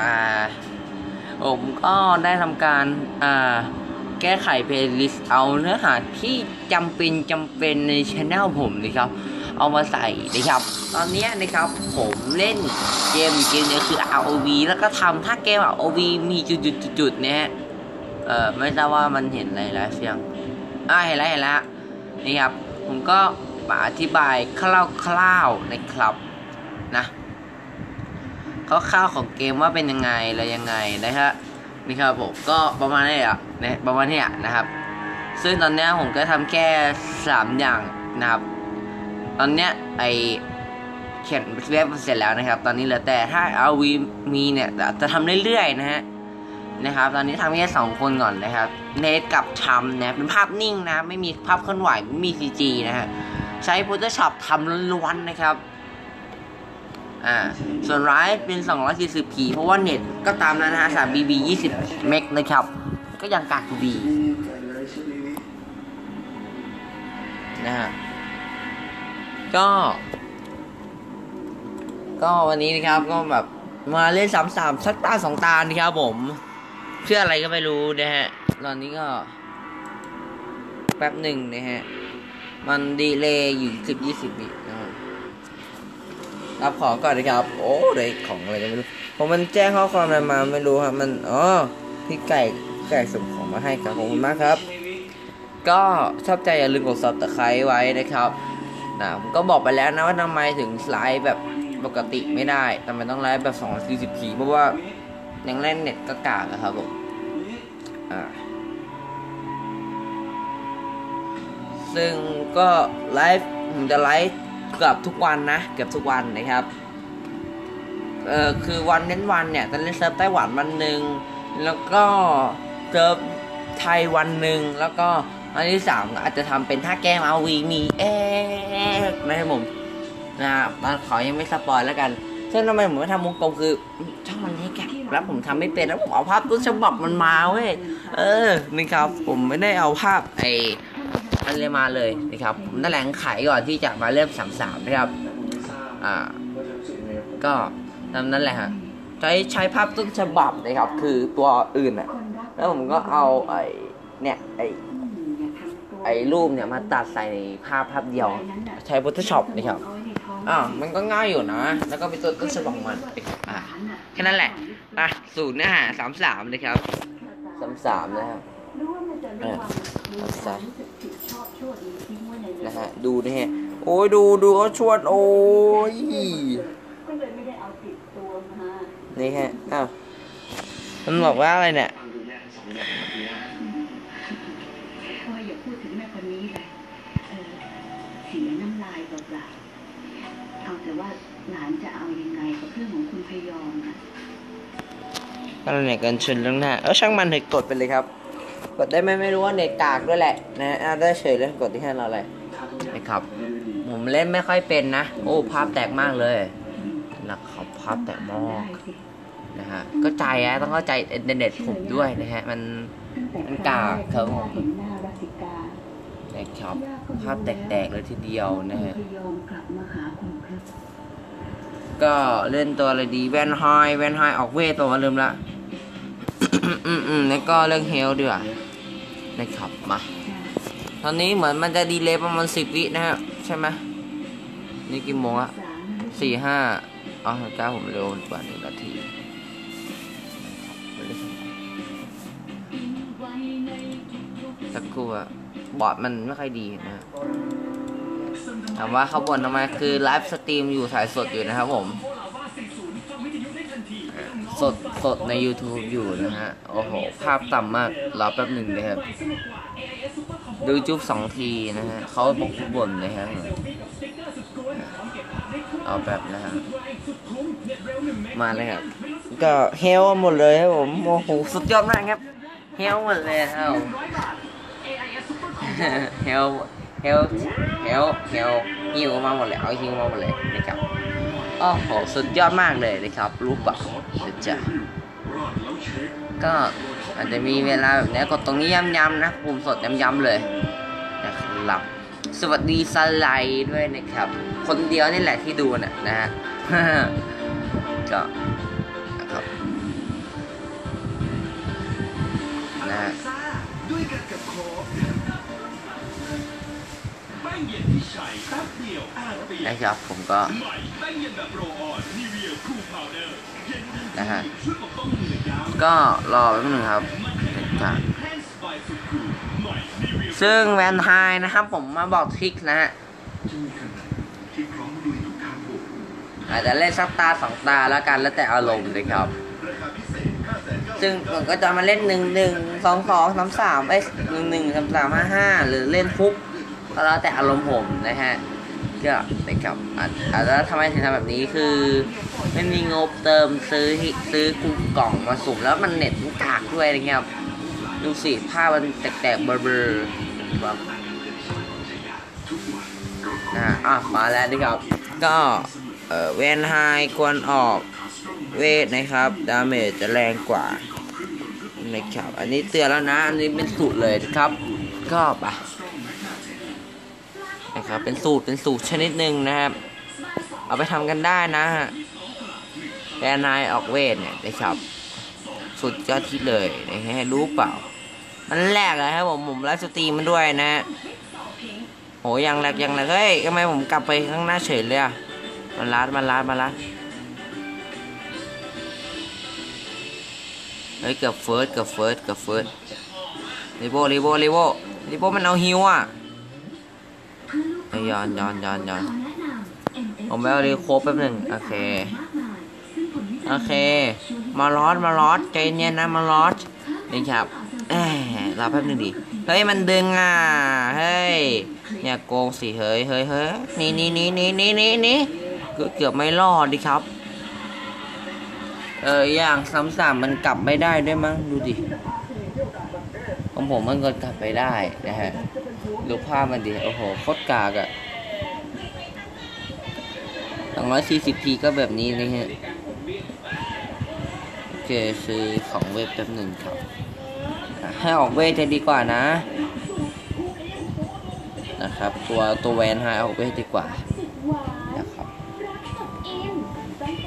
อ่าผมก็ได้ทำการอ่าแก้ไขเพลย์ลิสต์เอาเนื้อหาที่จำเป็นจำเป็นในช anel ผมนะครับ เอามาใส่นะครับ ตอนนี้นะครับผมเล่นเกมเกมเนี้คือ ROV แล้วก็ทำถ้าเกม ROV มีจุดๆๆเนี่ยเอ่อไม่ทราบว่ามันเห็นอะไรแล้วเสียงอ่าเห็นแล้วเห็นแล้วนี่ครับ ผมก็มาอธิบายคร่าวๆนะครับนะ คร่าวๆของเกมว่าเป็นยังไงอะไรยังไงนะฮะนี่ครับผมก็ประมาณนี้อะนะประมาณนี้อะนะครับ ซึ่งตอนนี้ผมก็ทำแค่สามอย่างนะครับ ตอนเนี้ยไอเขียนเว็บเสร็จแล้วนะครับ ตอนนี้เหลือแต่ถ้าเอาวีมีเนี่ยจะทำเรื่อยๆนะฮะนะครับ ตอนนี้ทำแค่สองคนก่อนนะครับเนทกับทำนะเป็นภาพนิ่งนะ ไม่มีภาพเคลื่อนไหวไม่มี CG นะฮะใช้ Photoshop ทำล้วนๆนะครับ อ่า ส่วนร้ายเป็น 240p เพราะว่าเน็ตก็ตามนั้นนะฮะ 3 BB 20 เมกนะครับ ก็ยังกากอยู่ดีนะฮะ ก็ ก็วันนี้นะครับก็แบบมาเล่นสามสามสักตาสองตานะครับผม เพื่ออะไรก็ไม่รู้นะฮะ ตอนนี้ก็ แป๊บหนึ่งนะฮะ มันดีเลยอยู่สิบยี่สิบวิ รับของก่อนนะครับ โอ้ได้ของอะไรก็ไม่รู้ผมมันแจ้งข้อความอะไรมาไม่รู้ครับ มันอ๋อพี่ไก่ไก่ส่งของมาให้ครับขอบคุณมากครับ ก็ชอบใจอย่าลืมกดซับตะไคร้ไว้นะครับนะผมก็บอกไปแล้วนะว่าทำไมถึงไลฟ์แบบปกติไม่ได้ทำไมต้องไลฟ์แบบ 2 40 p เพราะว่ายังเล่นเน็ตก็กากอะครับผมอ่าซึ่งก็ไลฟ์ผมจะไลฟ์ เกือบทุกวันนะ เกือบทุกวันนะครับ เออคือวันเน้นวันเนี่ยจะเล่นเซิร์ฟไต้หวันวันหนึ่งแล้วก็เซิร์ฟไทยวันหนึ่งแล้วก็อันที่สามอาจจะทำเป็นท่าแก้มเอาวีมีเอ๊ะนะครับผมนะครับตอนขอยังไม่สปอยแล้วกันซึ่งทำไมผมไม่ทำวงกลมคือช่างมันเล็กอะแล้วผมทำไม่เป็นแล้วผมเอาภาพต้นฉบับมันมาเว้ยเออนี่ครับผมไม่ได้เอาภาพไอ อันเลยมาเลยนะครับผมนั่นแหละขายก่อนที่จะมาเริ่มสามสามนะครับอ่าก็ตามนั้นแหละฮะใช้ใช้ภาพต้นฉบับนะครับ คือตัวอื่นอะแล้วผมก็เอาไอ้เนี่ยไอ้ไอ้รูปเนี่ยมาตัดใส่ในภาพภาพเดียว ใช้ Photoshop นะครับอ่ามันก็ง่ายอยู่นะ แล้วก็เป็นตัวต้นฉบับมันอ่าแค่นั้นแหละอะสูตรเนื้อหาสามสามเลยครับสามสามนะครับเออใส่ นะฮะดูนะฮะโอ้ยดูดูเขาชวนโอ้ยก็เลยไม่ได้เอาติดตัวมานี่ฮะอ้าวมันบอกว่าอะไรเนี่ยพ่ออย่าพูดถึงแม่คนนี้เลยเออเสียน้ำลายเปล่าๆเอาแต่ว่าหลานจะเอายังไงกับเรื่องของคุณพยอมนะอะไรเนี่ยกันชนเรื่องหน้าเออช่างมันเถอะกดไปเลยครับ กดได้ไหมไม่รู้ว่าเน็ตกากด้วยแหละนะอะได้เฉยเลยกดที่ให้เราเลยนะครับ ผมเล่นไม่ค่อยเป็นนะ โอ้ภาพแตกมากเลยนะครับภาพแตกมากนะฮะก็ใจอะต้องเข้าใจอินเทอร์เน็ตผมด้วยนะฮะมันมันกากครับผมเห็นหน้ารัติกานะครับภาพแตกๆเลยทีเดียวนะฮะคุณพยอมกลับมาหาคุณครับก็เล่นตัวอะไรดีแวนไฮแวนไฮออกเวทตัวลืมละ อืมอืมแล้วก็เรื่องเฮลดีกว่านะครับมาตอนนี้เหมือนมันจะดีเลย์ประมาณสิบวินะฮะใช่ไหมนี่กี่โมงอะสี่ห้าอ๋อจ้าผมเร็วกว่าหนึ่งนาทีสักครู่อะบอร์ดมันไม่ค่อยดีนะถามว่าเขาบ่นทำไมคือไลฟ์สตรีมอยู่สายสดอยู่นะครับผม สดสดใน YouTube อยู่นะฮะ โอ้โห ภาพต่ำมาก รอแป๊บหนึ่งนะครับ ดูจุ๊บสองทีนะฮะเขาบอกบ่นเลยฮะเอาแบบนะฮะ มาเลยครับ ก็เฮลหมดเลยครับผม โอ้โห สุดยอดมากครับ เฮลหมดเลยครับเฮลเฮลเฮลเฮลฮิวมาหมดเลยเอาฮิวมาหมดเลยนะครับ โอ้โหสุดยอดมากเลยนะครับรู้ปะจ้ะก็อาจจะมีเวลาแบบนี้กดตรงนี้ย้ำๆนะปุ่มสดย้ำๆเลยนะครับสวัสดีสไลด์ด้วยนะครับ คนเดียวนี่แหละที่ดูนะนะฮะก็นะครับนะฮะนะครับผมก็ นะฮะ ก็รอแป๊บนึงครับซึ่งแวนไฮนะครับผมมาบอกทริคนะฮะอาจจะเล่นสักตาสองตาแล้วกันแล้วแต่อารมณ์เลยครับ ซึ่งผมก็จะมาเล่นหนึ่งหนึ่งสองสองสามสามเอ้ยหนึ่งหนึ่งสามสามห้าห้าหรือเล่นฟุกก็แล้วแต่อารมณ์ผมนะฮะ ก็นะครับอาจอาจะทำไมถึงทำแบบนี้คือไม่มีงบเติมซื้อซื้อกุกล่องมาสุ่มแล้วมันเน็ตมันกากด้วยนะครับดูสิภาพมันแตกๆเบลอๆแบบนะฮะอะมาแล้วนะครับ ก็เออเวนไฮควรออกเวทนะครับดาเมจจะแรงกว่านะครับ อันนี้เตือนแล้วนะ อันนี้เป็นสูตรเลยนะครับ ก็ไป นะครับ เป็นสูตรเป็นสูตรชนิดหนึ่งนะครับ เอาไปทำกันได้นะฮะแดนนายออกเวทเนี่ยนะครับ สุดยอดที่เลยนะฮะรู้เปล่า มันแรกเลยครับผมผมไลฟ์สตรีมมันด้วยนะโหยังแรกยังแรกเฮ้ยทำไมผมกลับไปข้างหน้าเฉยเลยอะมันลัดมันลัดมันลัดเฮ้ยเกือบเฟิร์สเกือบเฟิร์สเกือบเฟิร์สรีโบรีโบรีโบรีโบมันเอาฮิวอะ ยย้อนย้อนย้อนย้อนผมไปเอารีโคบแป๊บหนึ่งโอเค โอเค มาลอสมาลอสใจเย็นนะมาลอสนี่ครับเอ้ยรอแป๊บหนึ่งดิเฮ้ยมันดึงอะเฮ้ยอย่าโกงสิเฮ้ยเฮ้ยเฮ้ยนี่นี่นี่นี่นี่นี่นี่เกือบไม่รอดดิครับ เอออย่างซ้ำสามมันกลับไม่ได้ด้วยมั้งดูดิของผมมันก็กลับไปได้นะฮะ ดูภาพมันดิ โอ้โห โคตรกากอะสองร้อยสี่สิบทีก็แบบนี้นะฮะ โอเคซื้อของเว็บแป๊บหนึ่งครับ ให้ออกเวทจะดีกว่านะ นะครับ ตัวตัวแวนไฮออกเวทดีกว่า นะครับ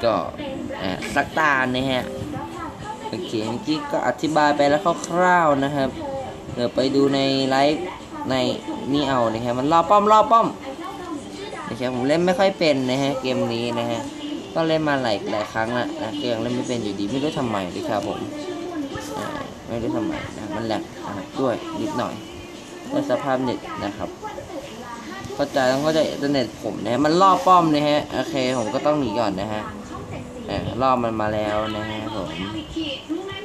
ก็อะสักตานะฮะ โอเคเมื่อกี้ก็อธิบายไปแล้วคร่าวๆนะครับ เดี๋ยวไปดูในไลฟ์ใน นี่เอานะครับมันรอป้อมรอป้อมนะครับผมเล่นไม่ค่อยเป็นนะฮะเกมนี้นะฮะก็เล่นมาหลายหลายครั้งละนะก็ยังเล่นไม่เป็นอยู่ดีไม่รู้ทำไมเลยครับผมไม่รู้ทำไมนะมันแหลกนะครับด้วยนิดหน่อยด้วยสภาพเน็ตนะครับเข้าใจต้องเข้าใจอินเทอร์เน็ตผมนะฮะมันล่อป้อมนะฮะโอเคผมก็ต้องหนีก่อนนะฮะอ่าล่อมันมาแล้วนะฮะผม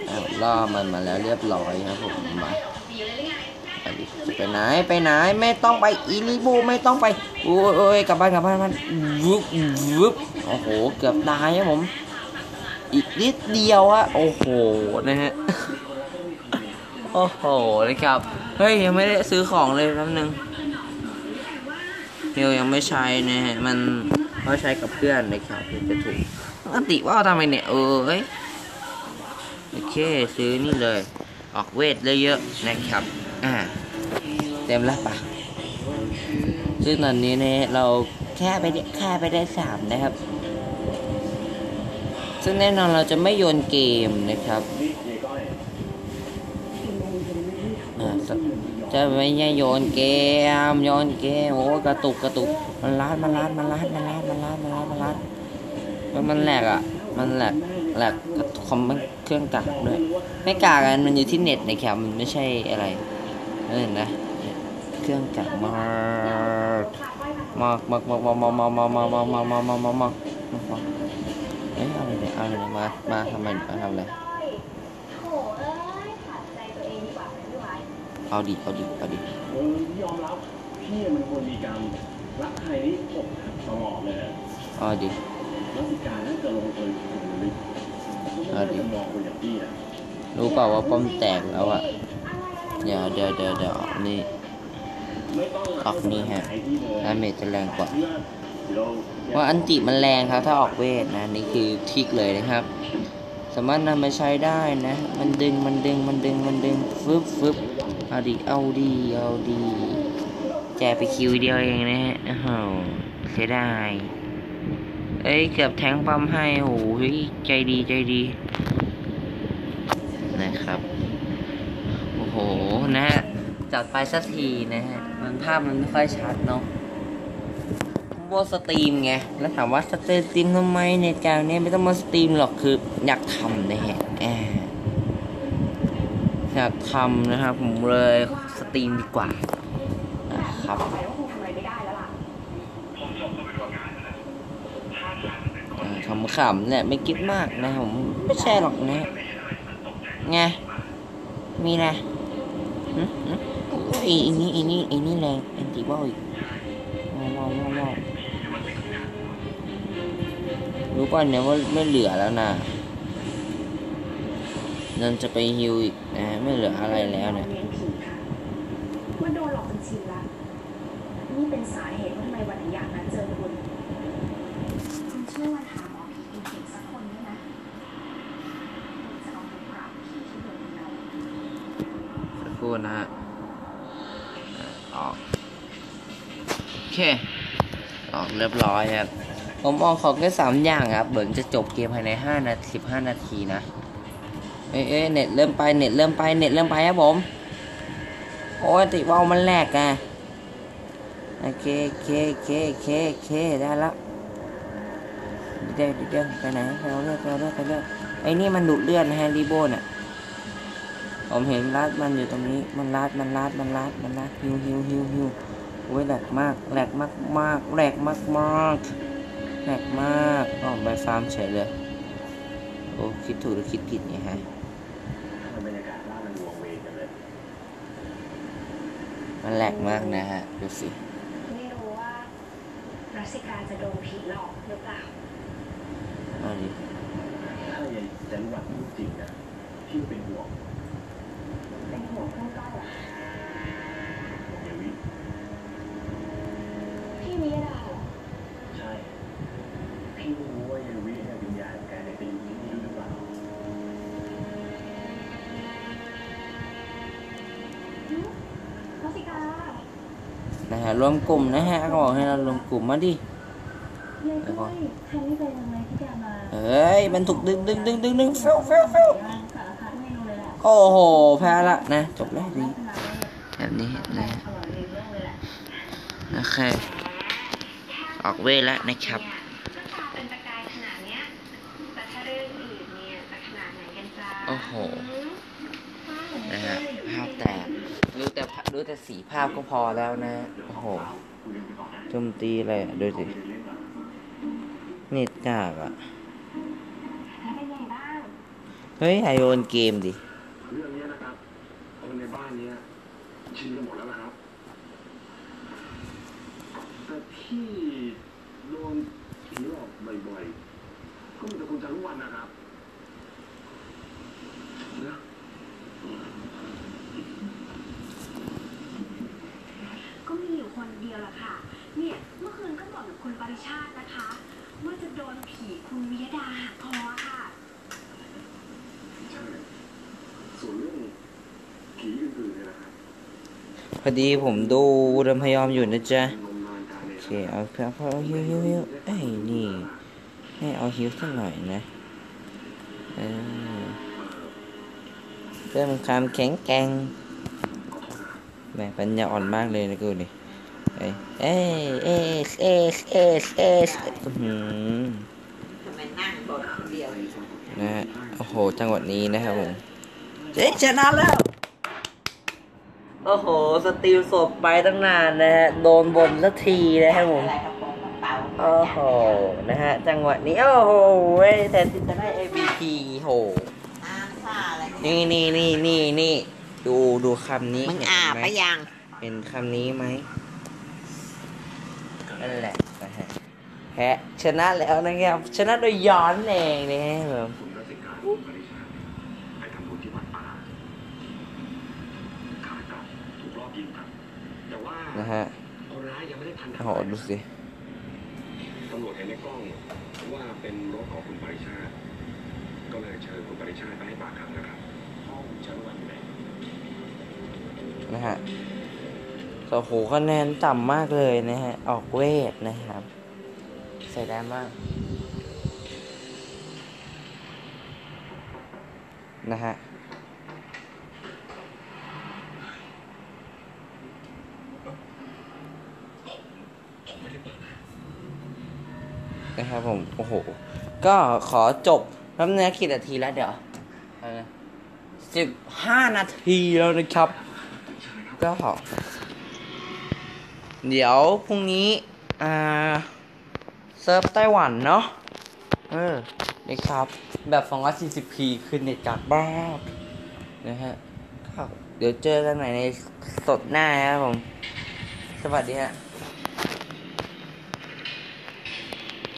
อ่าล่อมันมาแล้วเรียบร้อยครับผมมา ไปไหนไปไหนไม่ต้องไปอีลิบูไม่ต้องไปโอ้ยโอ้ยกลับบ้านกลับบ้านมันวึบวึบโอ้โหเกือบตายครับผม อีกนิดเดียวอะโอ้โหนะฮะโอ้โหนะครับเฮ้ยยังไม่ได้ซื้อของเลยแป๊บนึงเฮียยังไม่ใช้นะฮะมันเขาใช้กับเพื่อนนะครับถึงจะถูกปกติว่าทำไมเนี่ยเออเอ้ยโอเคซื้อนี่เลย ออกเวทเยอะๆนะครับ อ่า เต็มแล้วปะซึ่งตอนนี้เนี่ยเราแค่ไปได้แค่ไปได้สามนะครับ ซึ่งแน่นอนเราจะไม่โยนเกมนะครับจะไม่ใช่โยนเกมโยนเกมโอ้กระตุกกระตุกมันล้านมันล้านมันล้านมันล้านมันล้านมันล้านมันลาดมันมันแหลกอะ มันแหลกแหลกคอมมันเครื่องกากด้วยไม่กากกันมันอยู่ที่เน็ตนะครับมันไม่ใช่อะไร เออนะเครื่องกากมากมากมากมากมากมากมากมากมากมากมากมากมากมากมากเอ้ยเอาอะไรเนี่ยเอาอะไรเนี่ยมามาทำไมมาทำอะไรเอาดิเอาดิเอาดิเอยอมรับพี่มันควรมีกรรมรักใครนี่อกตลอดเลยเอาดิแล้วสิการน่าจะลงเอยคนลึกเอาดิมองคนอย่างพี่นะรู้เปล่าว่าป้อมแตกแล้วอะ เดี๋ยวเดี๋ยวเดี๋ยวเดี๋ยวนี่ต้ออกนี่ฮะหายพี่เลยดาเมจจะแรงกว่าเพื่อเราะอันติมันแรงครับ ถ้าออกเวทนะนี่คือทิกเลยนะครับ สามารถนำไปใช้ได้นะ มันดึงมันดึงมันดึงมันดึงฟึบฟึบเอาดีเอาดีเอาดีแจกไปคิวเดียวเองนะฮะโอ้โหเสียดายเอ้ยเกือบแทงปั๊มให้โอ้โหเฮ้ยใจดีใจดีนะครับ นะฮะจัดไปสักทีนะฮะมันภาพมันไม่ค่อยชัดเนาะโบสตรีมไงแล้วถามว่าสตรีมทำไมในจางเนี่ยไม่ต้องมาสตรีมหรอกคืออยากทำนะฮะอยากทำนะครับผมเลยสตรีมดีกว่านะครับคงทำแล้วล่ะเออขำๆเนี่ยไม่คิดมากนะผมไม่ใช่หรอกนะไงมีนะ ไอ้นี่ไอ้นี่ไอ้นี่แรงแอนติบอลอีกว้าวว้าวว้าวรู้ป่ะเนี่ยว่าไม่เหลือแล้วนะนั่นจะไปฮิวอีกนะไม่เหลืออะไรแล้วเนี่ยเรียนโดนหลอกจนชินละนี่เป็นสาเหตุว่าทำไมวันอยากนัดเจอคุณคุณช่วยวันหามหมอผีเก่งๆสักคนได้ไหมคุณจะเอาไปปราบผีที่โดนเรา สักค รู่นะฮะออกโอเค ออกเรียบร้อยครับ ผมออกของแค่สามอย่างครับเหมือนจะจบเกมภายในห้านาทีสิบห้านาทีนะเอ้ยเอ้ยเน็ตเริ่มไป เน็ตเริ่มไป เน็ตเริ่มไปครับผม โอ้ยติว่าวมันแหลกอะโอเคโอเคโอเคโอเคโอเคได้แล้วเดี๋ยวเดี๋ยวไปไหนไปเอาเลือดไปเอาเลือดไปเอาเลือดไอ้นี่มันดูดเลือดนะฮะรีโบน่ะ ผมเห็นรัดมันอยู่ตรงนี้ มันรัดมันรัดมันรัดมันรัดฮิวฮิวฮิวฮิวโอ้ยแหลกมากแหลกมากมากแหลกมากมากแหลกมากอ๋อไปฟาร์มเฉยเลย โอ้คิดถูกหรือคิดผิดเนี่ยฮะบรรยากาศบ้านมันวงเวงกันเลยมันแหลกมากนะฮะ ดูสิ ไม่รู้ว่ารัสสิการจะโดนผีหลอกหรือเปล่าเอาดิถ้ายายจันหวัดพูดจริงนะพี่เป็นห่วงเป็นห่วงเพื่อนก้อยเหรอห่วงยายวิพี่วิยดาเหรอใช่ พี่ไม่รู้ว่ายายวิเนี่ยวิญญาณแกเนี่ยไปอยู่ที่นี่ด้วยหรือเปล่ารัสสิกานะฮะรวมกลุ่มนะฮะเขาบอกให้เรารวมกลุ่มมาดิยายก้อยใครไม่เป็นยังไงที่แกมาเอ้ยมันถูกดึงดึงดึงดึงดึงเฟลเฟลเฟล โอ้โห แพ้ละนะ จบแล้วดีแบบนี้นะอร่อยในเรื่องเลยแหละโอเคออกเวทแล้วนะครับก็ตาเป็นประกายขนาดเนี้ยแต่ถ้าเรื่องอื่นเนี่ยจะขนาดไหนกันจ้าโอ้โห นะฮะ ภาพแตกดูแต่ภาดูแต่สีภาพก็พอแล้วนะ โอ้โหโจมตีเลยอะดูสิเน็ตกากอะเป็นไงบ้างเฮ้ยไอโอนเกมดิ เรื่องนี้นะครับคนในบ้านเนี้ยชินกันหมดแล้วนะครับ แต่ที่โดนผีหลอกบ่อยๆ ก็มีแต่คุณจารุวรรณนะครับนะ ก็มีอยู่คนเดียวแหละค่ะ เนี่ย เมื่อคืนก็บอกกับคุณปริชาตินะคะ ว่าจะโดนผี คุณวิยดาหักคอค่ะใช่ส่วนเรื่องผีอื่นๆเนี่ยนะครับพอดีผมดูเดิมพยอมอยู่นะจ๊ะโอเคเอาเพื่อเอาฮิวฮิวฮิวเอ้นี่ให้เอาฮิวสักหน่อยนะเออเพิ่มความแข็งแกร่งแหมปัญญาอ่อนมากเลยนะกูนี่เอ้ยเอ้ยเอสเอสเอสเอส อื้อหือทำไมนั่งบนคนเดียวนะฮะโอ้โห จังหวะนี้นะครับผมเจ๊ชนะแล้ว โอ้โห สติลสดไปตั้งนานนะฮะ โดนบนสักทีนะครับผม อะไรกระโปรงกระเป๋าโอ้โห นะฮะ จังหวะนี้ โอ้โหเว้ยแทนที่จะได้ MVP โห น้ำซ่าอะไรนี่นี่นี่นี่นี่ ดูดูคำนี้มึงอาบเห็นไปไหมยัง เป็นคำนี้ไหมนั่นแหละนะฮะแพ้ชนะแล้วนะครับชนะโดยย้อนเองนะครับผมคุณรัติการคุณปริชาไปทำบุญที่วัดป่าขากลับถูกรอบยิงครับแต่ว่านะฮะคนร้ายยังไม่ได้ทันโอ้โหดูสิตำรวจเห็นในกล้องว่าเป็นรถของคุณปริชาติก็เลยเชิญคุณปริชาติไปให้ปากคำนะครับห้องชั้นวันไหนนะฮะโอ้โหคะแนนต่ำมากเลยนะฮะ ออกเวทนะครับ ส่ได้มากนะฮะนะนะครับผม โอ้โห ก็ขอจบแป๊บนึงนะกี่นาทีแล้วเดี๋ยวสิบห้านาทีแล้วนะครับ ก็ เดี๋ยวพรุ่งนี้ อ่า ซิร์ฟไต้หวันเนาะเออนะครับ แบบ 240p คือเน็ตจากบ้านะฮะเดี๋ยวเจอกันใหม่ในสดหน้านะครับผม สวัสดีฮะ